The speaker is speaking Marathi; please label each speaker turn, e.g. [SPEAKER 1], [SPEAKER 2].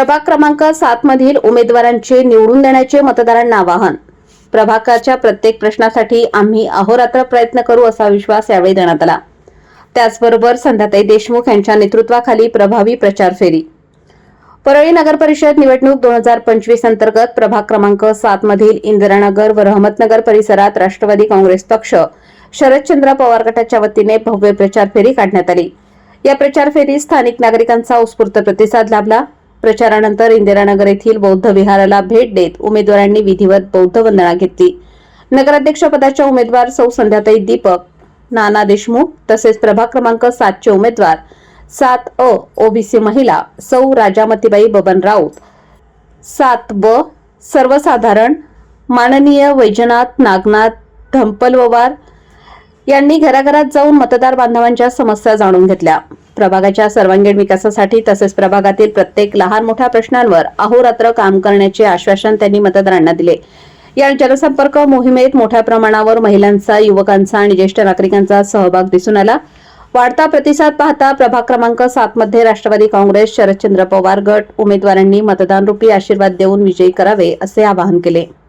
[SPEAKER 1] प्रभाग क्रमांक सात मधील उमेदवारांचे निवडून देण्याचे मतदारांना आवाहन. प्रभागाच्या प्रत्येक प्रश्नासाठी आम्ही अहोरात्र प्रयत्न करू असा विश्वास यावेळी देण्यात आला. त्याचबरोबर संध्याताई देशमुख यांच्या नेतृत्वाखाली प्रभावी प्रचार फेरी. परळी नगर परिषद निवडणूक दोन हजार पंचवीस अंतर्गत प्रभाग क्रमांक सात मधील इंदिरानगर व रहमतनगर परिसरात राष्ट्रवादी काँग्रेस पक्ष शरदचंद्र पवार गटाच्या वतीने भव्य प्रचार फेरी काढण्यात आली. या प्रचार फेरीत स्थानिक नागरिकांचा उत्स्फूर्त प्रतिसाद लाभला. प्रचारानंतर इंदिरानगर येथील बौद्ध विहाराला भेट देत उमेदवारांनी विधिवत बौद्ध वंदना घेतली. नगराध्यक्षपदाच्या उमेदवार सौ संध्याताई दीपक नाना देशमुख तसेच प्रभाग क्रमांक सातचे उमेदवार सात अ ओबीसी महिला सौ राजामतीबाई बबन राऊत सात ब सर्वसाधारण माननीय वैजनाथ नागनाथ धंपलववार यांनी घराघरात जाऊन मतदार बांधवांच्या समस्या जाणून घेतल्या. प्रभागाच्या सर्वांगीण विकासासाठी तसेच प्रभागातील प्रत्येक लहान मोठ्या प्रश्नांवर अहोरात्र काम करण्याचे आश्वासन त्यांनी मतदारांना दिले. या जनसंपर्क मोहिमेत मोठ्या प्रमाणावर महिलांचा युवकांचा आणि ज्येष्ठ नागरिकांचा सहभाग दिसून आला. वाढता प्रतिसाद पाहता प्रभाग क्रमांक सात मध्ये राष्ट्रवादी काँग्रेस शरदचंद्र पवार गट उमेदवारांनी मतदानरूपी आशीर्वाद देऊन विजयी करावे असे आवाहन केले.